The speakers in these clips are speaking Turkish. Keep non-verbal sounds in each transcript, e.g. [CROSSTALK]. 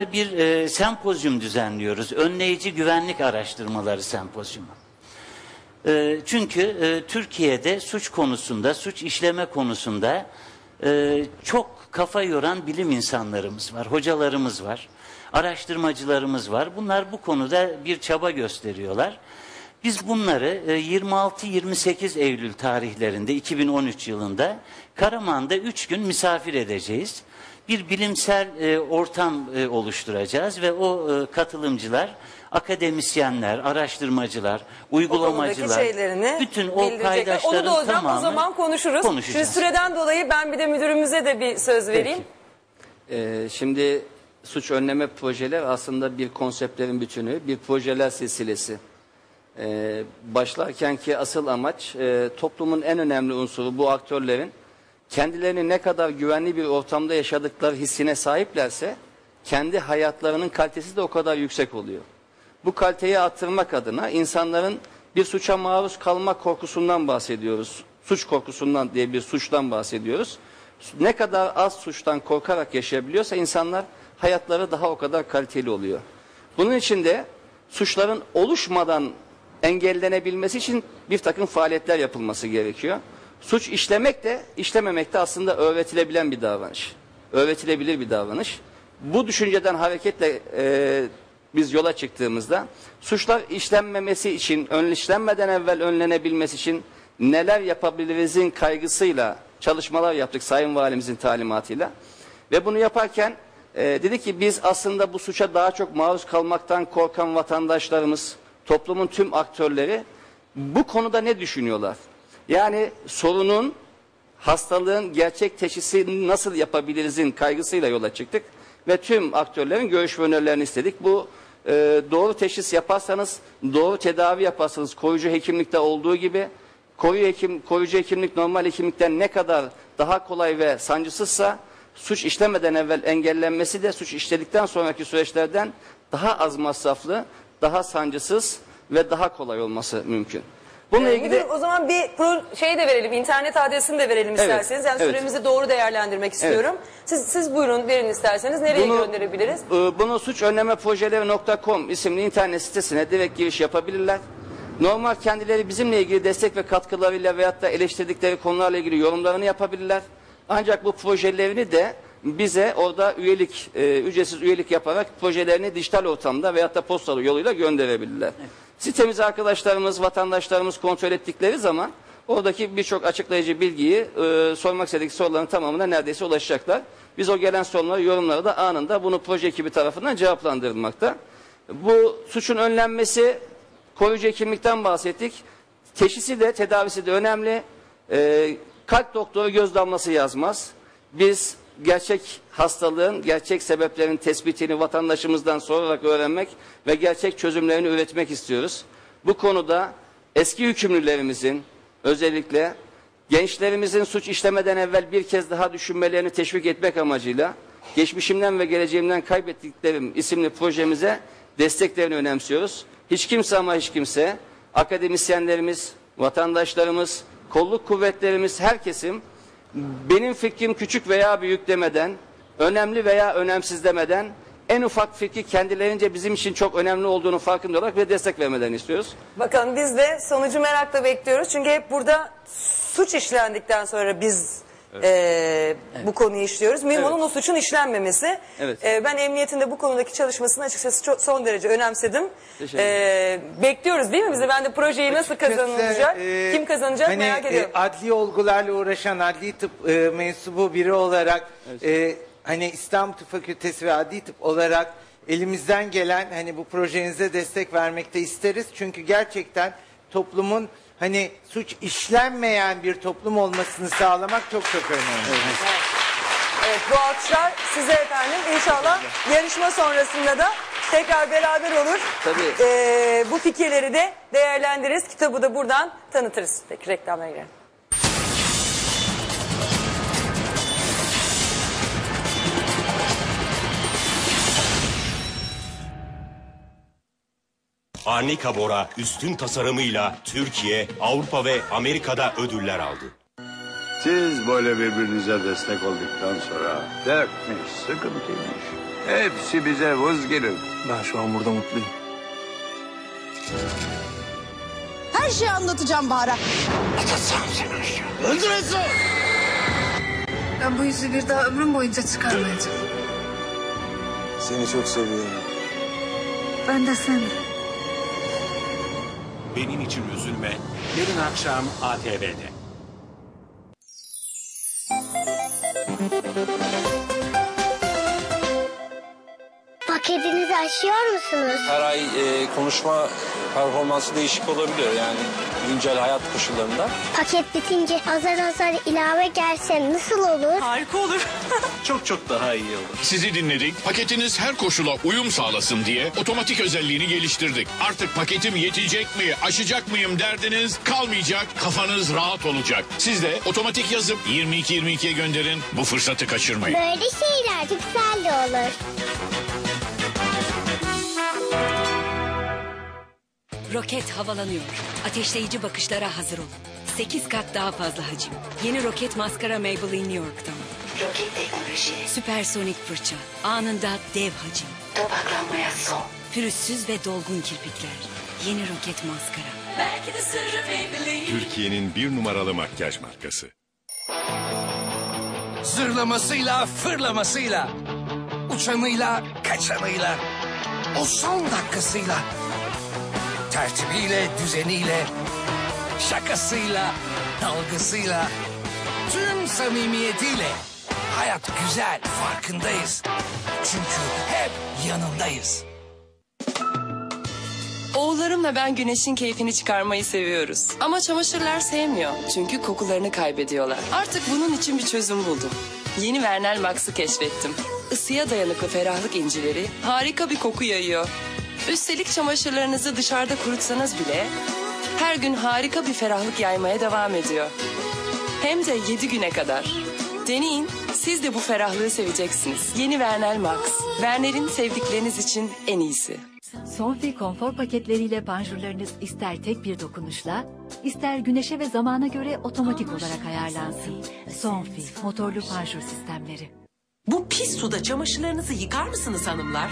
bir e, sempozyum düzenliyoruz. Önleyici güvenlik araştırmaları sempozyumu. E, çünkü e, Türkiye'de suç konusunda, suç işleme konusunda e, çok kafa yoran bilim insanlarımız var, hocalarımız var, araştırmacılarımız var. Bunlar bu konuda bir çaba gösteriyorlar. Biz bunları e, 26-28 Eylül tarihlerinde 2013 yılında Karaman'da 3 gün misafir edeceğiz. Bir bilimsel e, ortam e, oluşturacağız ve o e, katılımcılar, akademisyenler, araştırmacılar, O uygulamacılar, şeylerini bütün o paydaşların Onu da hocam tamamı o zaman konuşuruz. konuşacağız. Şimdi süreden dolayı ben bir de müdürümüze de bir söz vereyim. Ee, şimdi suç önleme projeler aslında bir konseptlerin bütünü, bir projeler silsilesi. Ee, başlarken ki asıl amaç e, toplumun en önemli unsuru bu aktörlerin kendilerini ne kadar güvenli bir ortamda yaşadıkları hissine sahiplerse kendi hayatlarının kalitesi de o kadar yüksek oluyor. Bu kaliteyi arttırmak adına insanların bir suça maruz kalma korkusundan bahsediyoruz. Suç korkusundan diye bir suçtan bahsediyoruz. Ne kadar az suçtan korkarak yaşayabiliyorsa insanlar hayatları daha o kadar kaliteli oluyor. Bunun için de suçların oluşmadan engellenebilmesi için bir takım faaliyetler yapılması gerekiyor. Suç işlemek de işlememek de aslında öğretilebilen bir davranış. Öğretilebilir bir davranış. Bu düşünceden hareketle e, biz yola çıktığımızda suçlar işlenmemesi için, ön işlenmeden evvel önlenebilmesi için neler yapabilirizin kaygısıyla çalışmalar yaptık Sayın Valimizin talimatıyla. Ve bunu yaparken e, dedi ki biz aslında bu suça daha çok maruz kalmaktan korkan vatandaşlarımız, toplumun tüm aktörleri bu konuda ne düşünüyorlar? Yani sorunun, hastalığın gerçek teşhisini nasıl yapabilirizin kaygısıyla yola çıktık. Ve tüm aktörlerin görüş ve önerilerini istedik. Bu e, doğru teşhis yaparsanız, doğru tedavi yaparsanız koruyucu hekimlikte olduğu gibi koruyu hekim, koruyucu hekimlik normal hekimlikten ne kadar daha kolay ve sancısızsa suç işlemeden evvel engellenmesi de suç işledikten sonraki süreçlerden daha az masraflı, daha sancısız ve daha kolay olması mümkün. Bununla Ee, ilgili müdür, o zaman bir pro, şey de verelim, internet adresini de verelim isterseniz. Yani evet. süremizi doğru değerlendirmek istiyorum. Siz, siz buyurun verin isterseniz. Nereye gönderebiliriz? e, bunu suç önleme projeleri.com isimli internet sitesine direkt giriş yapabilirler. Normal kendileri bizimle ilgili destek ve katkılarıyla veyahut da eleştirdikleri konularla ilgili yorumlarını yapabilirler. Ancak bu projelerini de bize orada üyelik, e, ücretsiz üyelik yaparak projelerini dijital ortamda veyahut da postalı yoluyla gönderebilirler. Sitemizi arkadaşlarımız, vatandaşlarımız kontrol ettikleri zaman oradaki birçok açıklayıcı bilgiyi e, sormak istedikleri soruların tamamına neredeyse ulaşacaklar. Biz o gelen soruları, yorumları da anında bunu proje ekibi tarafından cevaplandırılmakta. Bu suçun önlenmesi, koruyucu hekimlikten bahsettik. Teşhisi de tedavisi de önemli. E, kalp doktoru göz damlası yazmaz. Biz gerçek hastalığın, gerçek sebeplerin tespitini vatandaşımızdan sorarak öğrenmek ve gerçek çözümlerini üretmek istiyoruz. Bu konuda eski hükümlülerimizin özellikle gençlerimizin suç işlemeden evvel bir kez daha düşünmelerini teşvik etmek amacıyla geçmişimden ve geleceğimden kaybettiklerim isimli projemize desteklerini önemsiyoruz. Hiç kimse ama hiç kimse akademisyenlerimiz, vatandaşlarımız, kolluk kuvvetlerimiz, her kesim benim fikrim küçük veya büyük demeden, önemli veya önemsiz demeden en ufak fikri kendilerince bizim için çok önemli olduğunu farkında olarak ve destek vermelerini istiyoruz. Bakalım biz de sonucu merakla bekliyoruz. Çünkü hep burada suç işlendikten sonra biz e, bu konuyu işliyoruz. Mühim Evet. olan o suçun işlenmemesi. Evet. E, ben emniyetin de bu konudaki çalışmasını açıkçası çok, son derece önemsedim. E, bekliyoruz değil mi bize? Ben de projeyi nasıl Açıkçası, kazanılacak, e, kim kazanacak hani, merak e, ediyorum. adli olgularla uğraşan adli tıp e, mensubu biri olarak e, hani İstanbul Tıp Fakültesi ve adli tıp olarak elimizden gelen hani bu projenize destek vermekte isteriz. Çünkü gerçekten toplumun hani suç işlenmeyen bir toplum olmasını sağlamak çok çok önemli. Evet bu alkışlar size efendim. İnşallah yarışma sonrasında da tekrar beraber olur. Tabii. Ee, bu fikirleri de değerlendiririz. Kitabı da buradan tanıtırız. Peki reklamlara girelim. Arnika Bora üstün tasarımıyla Türkiye, Avrupa ve Amerika'da ödüller aldı. Siz böyle birbirinize destek olduktan sonra dertmiş, sıkıntıymış. Hepsi bize vız gelir. Ben şu an burada mutluyum. Her şeyi anlatacağım Bahar'a. Ben bu yüzü bir daha ömrüm boyunca çıkarmayacağım. Seni çok seviyorum. Ben de seni. Benim için üzülme. Yarın akşam ATV'de. Paketinizi aşıyor musunuz? Her ay e, konuşma performansı değişik olabiliyor yani güncel hayat koşullarında. Paket bitince azar azar ilave gelse nasıl olur? Harika olur. [LAUGHS] Çok çok daha iyi olur. Sizi dinledik. Paketiniz her koşula uyum sağlasın diye otomatik özelliğini geliştirdik. Artık paketim yetecek mi, aşacak mıyım derdiniz kalmayacak, kafanız rahat olacak. Siz de otomatik yazıp 22-22'ye gönderin. Bu fırsatı kaçırmayın. Böyle şeyler güzel de olur. Roket havalanıyor. Ateşleyici bakışlara hazır olun. 8 kat daha fazla hacim. Yeni roket maskara Maybelline New York'tan. Roket teknoloji. Süpersonik fırça. Anında dev hacim. Topaklanmaya son. Pürüzsüz ve dolgun kirpikler. Yeni roket maskara. Belki de sırrı Maybelline. Türkiye'nin bir numaralı makyaj markası. Zırlamasıyla, fırlamasıyla, uçanıyla, kaçanıyla, o son dakikasıyla, tertibiyle, düzeniyle, şakasıyla, dalgasıyla, tüm samimiyetiyle. Hayat güzel, farkındayız. Çünkü hep yanındayız. Oğullarımla ben güneşin keyfini çıkarmayı seviyoruz. Ama çamaşırlar sevmiyor. Çünkü kokularını kaybediyorlar. Artık bunun için bir çözüm buldum. Yeni Vernel Max'ı keşfettim. Isıya dayanıklı ferahlık incileri harika bir koku yayıyor. Üstelik çamaşırlarınızı dışarıda kurutsanız bile her gün harika bir ferahlık yaymaya devam ediyor. Hem de 7 güne kadar. Deneyin, siz de bu ferahlığı seveceksiniz. Yeni Vernel Max. Vernel'in sevdikleriniz için en iyisi. Sonfi konfor paketleriyle panjurlarınız ister tek bir dokunuşla, ister güneşe ve zamana göre otomatik olarak ayarlansın. Sonfi motorlu panjur sistemleri. Bu pis suda çamaşırlarınızı yıkar mısınız hanımlar?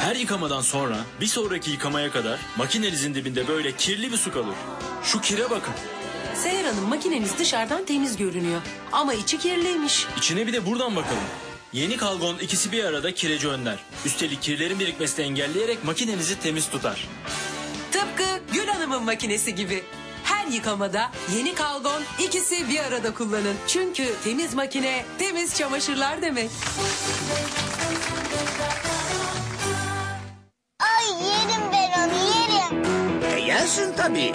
Her yıkamadan sonra bir sonraki yıkamaya kadar makinenizin dibinde böyle kirli bir su kalır. Şu kire bakın. Seher Hanım makineniz dışarıdan temiz görünüyor. Ama içi kirliymiş. İçine bir de buradan bakalım. Yeni kalgon ikisi bir arada kireci önler. Üstelik kirlerin birikmesini engelleyerek makinenizi temiz tutar. Tıpkı Gül Hanım'ın makinesi gibi. Her yıkamada yeni kalgon ikisi bir arada kullanın. Çünkü temiz makine temiz çamaşırlar demek. Tabii.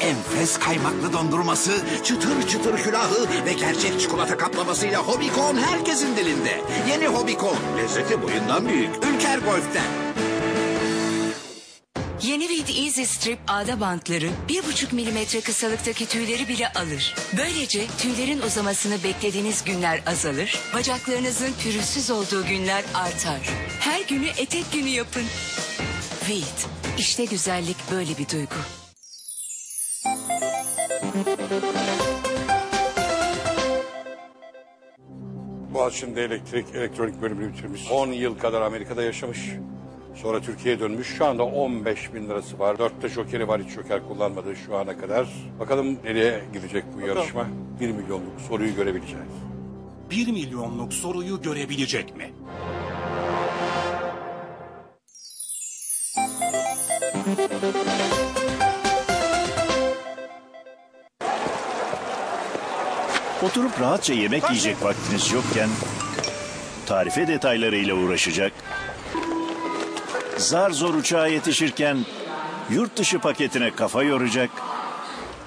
Enfes kaymaklı dondurması, çıtır çıtır külahı ve gerçek çikolata kaplamasıyla Hobicon herkesin dilinde. Yeni Hobicon, lezzeti boyundan büyük. Ülker Golf'ten. Yeni Reed Easy Strip ağda bantları 1,5 milimetre kısalıktaki tüyleri bile alır. Böylece tüylerin uzamasını beklediğiniz günler azalır, bacaklarınızın pürüzsüz olduğu günler artar. Her günü etek günü yapın. Reed, işte güzellik böyle bir duygu. Boğaziçi'nde elektrik, elektronik bölümünü bitirmiş. 10 yıl kadar Amerika'da yaşamış. Sonra Türkiye'ye dönmüş. Şu anda 15 bin lirası var. Dörtte jokeri var. Hiç joker kullanmadı şu ana kadar. Bakalım nereye gidecek bu yarışma? 1 milyonluk soruyu görebileceğiz. 1 milyonluk soruyu görebilecek mi? Oturup rahatça yemek yiyecek vaktiniz yokken tarife detaylarıyla uğraşacak. Zar zor uçağa yetişirken yurt dışı paketine kafa yoracak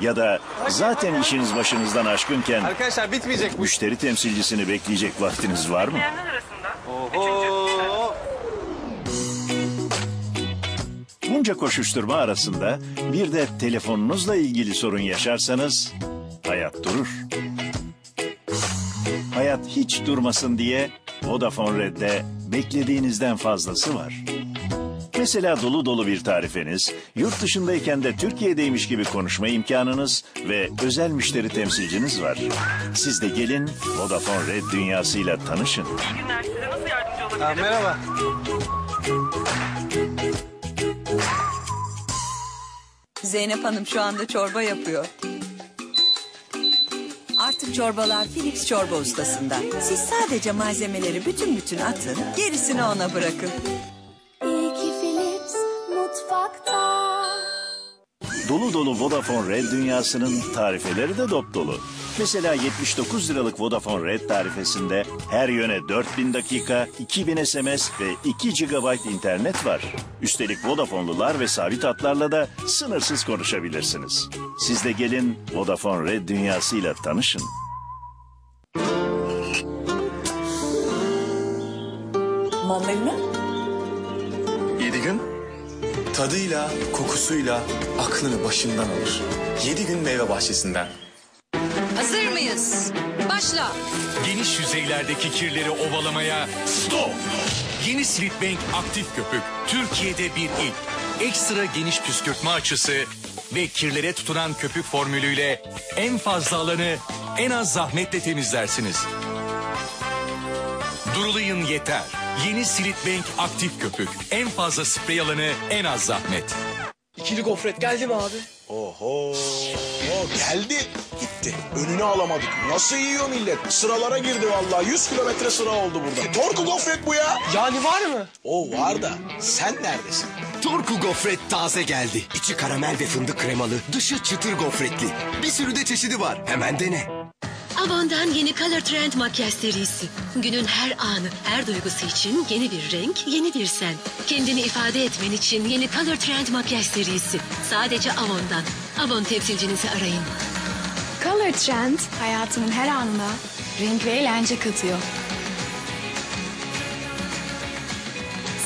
ya da zaten işiniz başınızdan aşkınken Arkadaşlar bitmeyecek bu. müşteri temsilcisini bekleyecek vaktiniz var mı? Bunca koşuşturma arasında bir de telefonunuzla ilgili sorun yaşarsanız hayat durur. Hayat hiç durmasın diye Vodafone Red'de beklediğinizden fazlası var. Mesela dolu dolu bir tarifeniz, yurt dışındayken de Türkiye'deymiş gibi konuşma imkanınız ve özel müşteri temsilciniz var. Siz de gelin Vodafone Red dünyasıyla tanışın. merhaba. Zeynep Hanım şu anda çorba yapıyor. Artık çorbalar Philips çorba ustasında. Siz sadece malzemeleri bütün bütün atın, gerisini ona bırakın. İyi ki Philips mutfakta. Dolu dolu Vodafone Red dünyasının tarifeleri de dop dolu. Mesela 79 liralık Vodafone Red tarifesinde her yöne 4000 dakika, 2000 SMS ve 2 GB internet var. Üstelik Vodafone'lular ve sabit hatlarla da sınırsız konuşabilirsiniz. Siz de gelin Vodafone Red dünyasıyla tanışın. Mandalina? Yedi gün tadıyla, kokusuyla aklını başından alır. Yedi gün meyve bahçesinden. Mıyız? Başla. Geniş yüzeylerdeki kirleri ovalamaya stop. Yeni Slitbank aktif köpük Türkiye'de bir ilk. Ekstra geniş püskürtme açısı ve kirlere tutunan köpük formülüyle en fazla alanı en az zahmetle temizlersiniz. Durulayın yeter. Yeni Slitbank aktif köpük. En fazla sprey alanı en az zahmet. İkili gofret geldi mi abi? Oho. geldi. Gitti. Önünü alamadık. Nasıl yiyor millet? Sıralara girdi vallahi. 100 kilometre sıra oldu burada. Torku gofret bu ya. Yani var mı? O var da sen neredesin? Turku gofret taze geldi. İçi karamel ve fındık kremalı, dışı çıtır gofretli. Bir sürü de çeşidi var. Hemen dene. Avon'dan yeni Color Trend makyaj serisi. Günün her anı, her duygusu için yeni bir renk, yeni bir sen. Kendini ifade etmen için yeni Color Trend makyaj serisi. Sadece Avon'dan. Avon temsilcinizi arayın. Color Trend hayatımın her anına renk ve eğlence katıyor.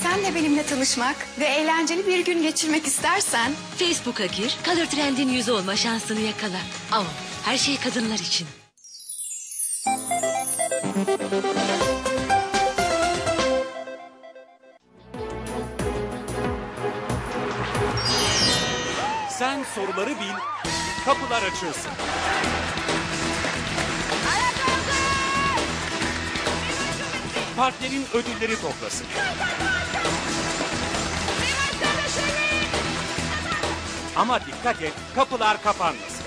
Sen de benimle tanışmak ve eğlenceli bir gün geçirmek istersen Facebook'a gir, Color Trend'in yüzü olma şansını yakala. Avon, her şey kadınlar için. Sen soruları bil, kapılar açılsın. Partnerin ödülleri toplasın. Ama dikkat et, kapılar kapanmasın.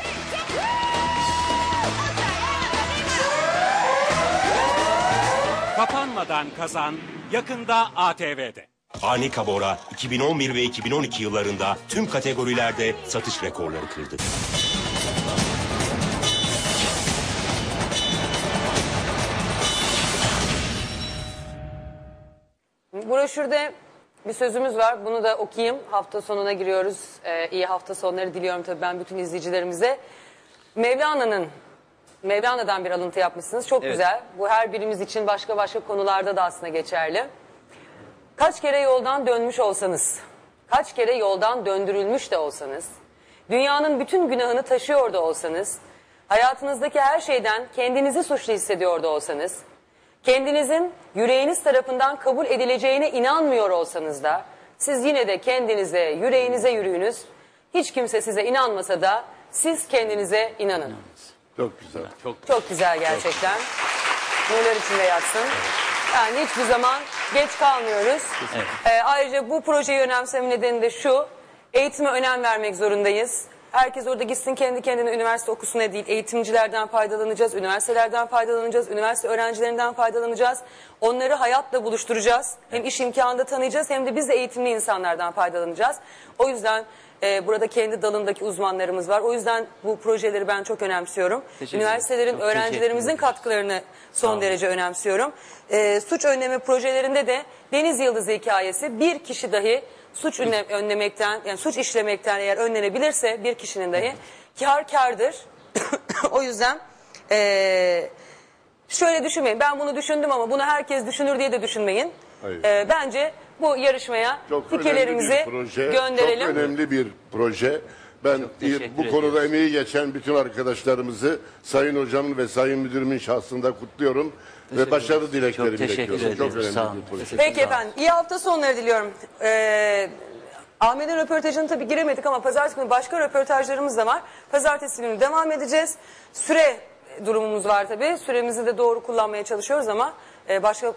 Kapanmadan kazan, yakında ATV'de. Ani Kabora 2011 ve 2012 yıllarında tüm kategorilerde satış rekorları kırdı. Broşürde bir sözümüz var. Bunu da okuyayım. Hafta sonuna giriyoruz. Ee, iyi hafta sonları diliyorum tabii ben bütün izleyicilerimize. Mevlana'nın Mevlana'dan bir alıntı yapmışsınız. Çok Evet. güzel. Bu her birimiz için başka başka konularda da aslında geçerli. Kaç kere yoldan dönmüş olsanız, kaç kere yoldan döndürülmüş de olsanız, dünyanın bütün günahını taşıyor da olsanız, hayatınızdaki her şeyden kendinizi suçlu hissediyor da olsanız, kendinizin yüreğiniz tarafından kabul edileceğine inanmıyor olsanız da, siz yine de kendinize, yüreğinize yürüyünüz. Hiç kimse size inanmasa da siz kendinize inanın. Çok güzel. Çok, çok güzel gerçekten. Nurlar içinde yatsın. Yani hiçbir zaman geç kalmıyoruz. Ee, ayrıca bu projeyi önemseme nedeni de şu. Eğitime önem vermek zorundayız. Herkes orada gitsin kendi kendine üniversite okusuna değil. Eğitimcilerden faydalanacağız, üniversitelerden faydalanacağız, üniversite öğrencilerinden faydalanacağız. Onları hayatla buluşturacağız. Hem iş imkanı da tanıyacağız hem de biz de eğitimli insanlardan faydalanacağız. O yüzden e, burada kendi dalındaki uzmanlarımız var. O yüzden bu projeleri ben çok önemsiyorum. Teşekkür Üniversitelerin. Çok öğrencilerimizin katkılarını son derece önemsiyorum. Ee, suç önleme projelerinde de Deniz Yıldızı hikayesi bir kişi dahi suç önle- önlemekten yani suç işlemekten eğer önlenebilirse bir kişinin dahi kar kardır. [COUGHS] o yüzden ee, şöyle düşünmeyin ben bunu düşündüm ama bunu herkes düşünür diye de düşünmeyin. Hayır. Bence bu yarışmaya Çok fikirlerimizi önemli bir proje. gönderelim. Çok önemli bir proje. Ben teşekkür bu konuda emeği geçen bütün arkadaşlarımızı Sayın Hocamın ve Sayın Müdürümün şahsında kutluyorum. ve başarı dileklerimi Çok teşekkür iletiyorum. Çok sağ önemli olun. bir proje. Peki efendim. iyi hafta sonları diliyorum. Ee, Ahmet'in röportajını tabii giremedik ama pazartesi günü başka röportajlarımız da var. Pazartesi günü devam edeceğiz. Süre durumumuz var tabii. Süremizi de doğru kullanmaya çalışıyoruz ama e, başka